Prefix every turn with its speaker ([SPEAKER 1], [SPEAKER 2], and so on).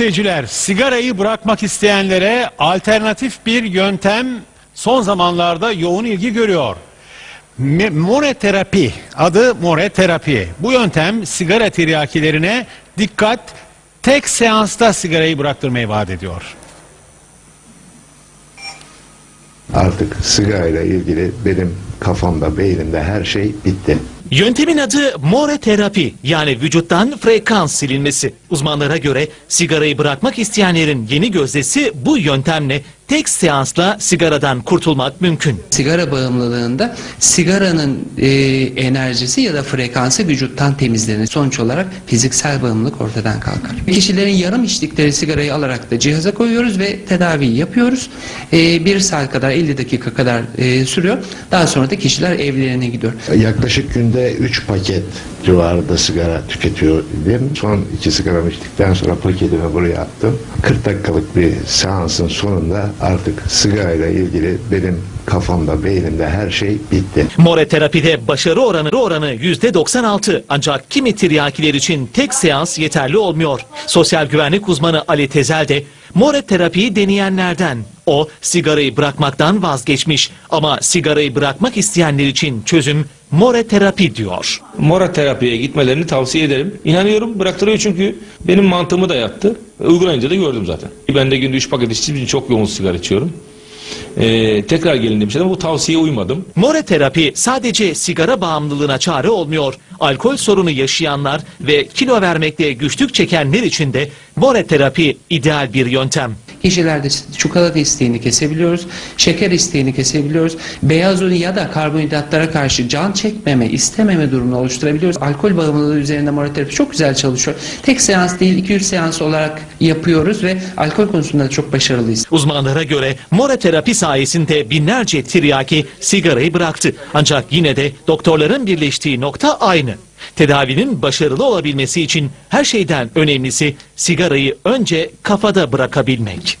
[SPEAKER 1] seyirciler, sigarayı bırakmak isteyenlere alternatif bir yöntem son zamanlarda yoğun ilgi görüyor. More terapi, adı more terapi. Bu yöntem sigara tiryakilerine dikkat, tek seansta sigarayı bıraktırmayı vaat ediyor.
[SPEAKER 2] Artık sigarayla ilgili benim kafamda, beynimde her şey bitti.
[SPEAKER 3] Yöntemin adı more terapi yani vücuttan frekans silinmesi. Uzmanlara göre sigarayı bırakmak isteyenlerin yeni gözdesi bu yöntemle tek seansla sigaradan kurtulmak mümkün.
[SPEAKER 4] Sigara bağımlılığında sigaranın e, enerjisi ya da frekansı vücuttan temizlenir. Sonuç olarak fiziksel bağımlılık ortadan kalkar. Kişilerin yarım içtikleri sigarayı alarak da cihaza koyuyoruz ve tedaviyi yapıyoruz. E, bir saat kadar 50 dakika kadar e, sürüyor. Daha sonra da kişiler evlerine gidiyor.
[SPEAKER 2] Yaklaşık günde 3 paket civarında sigara tüketiyordum. Son iki içtikten sonra paketimi buraya attım. 40 dakikalık bir seansın sonunda artık sigarayla ilgili benim kafamda, beynimde her şey bitti.
[SPEAKER 3] More terapide başarı oranı oranı %96 ancak kimi tiryakiler için tek seans yeterli olmuyor. Sosyal güvenlik uzmanı Ali Tezel de more terapiyi deneyenlerden. O sigarayı bırakmaktan vazgeçmiş ama sigarayı bırakmak isteyenler için çözüm more terapi diyor.
[SPEAKER 5] Mora terapiye gitmelerini tavsiye ederim. İnanıyorum bıraktırıyor çünkü benim mantığımı da yattı. Uygulayınca da gördüm zaten. Ben de günde 3 paket içtiğim için çok yoğun sigara içiyorum. Ee, tekrar gelin demişler ama bu tavsiyeye uymadım.
[SPEAKER 3] More terapi sadece sigara bağımlılığına çare olmuyor. Alkol sorunu yaşayanlar ve kilo vermekte güçlük çekenler için de more terapi ideal bir yöntem.
[SPEAKER 4] Kişilerde çikolata isteğini kesebiliyoruz, şeker isteğini kesebiliyoruz, beyaz un ya da karbonhidratlara karşı can çekmeme, istememe durumunu oluşturabiliyoruz. Alkol bağımlılığı üzerinde moroterapi çok güzel çalışıyor. Tek seans değil 2-3 seans olarak yapıyoruz ve alkol konusunda da çok başarılıyız.
[SPEAKER 3] Uzmanlara göre more terapi sayesinde binlerce tiryaki sigarayı bıraktı. Ancak yine de doktorların birleştiği nokta aynı. Tedavinin başarılı olabilmesi için her şeyden önemlisi sigarayı önce kafada bırakabilmek.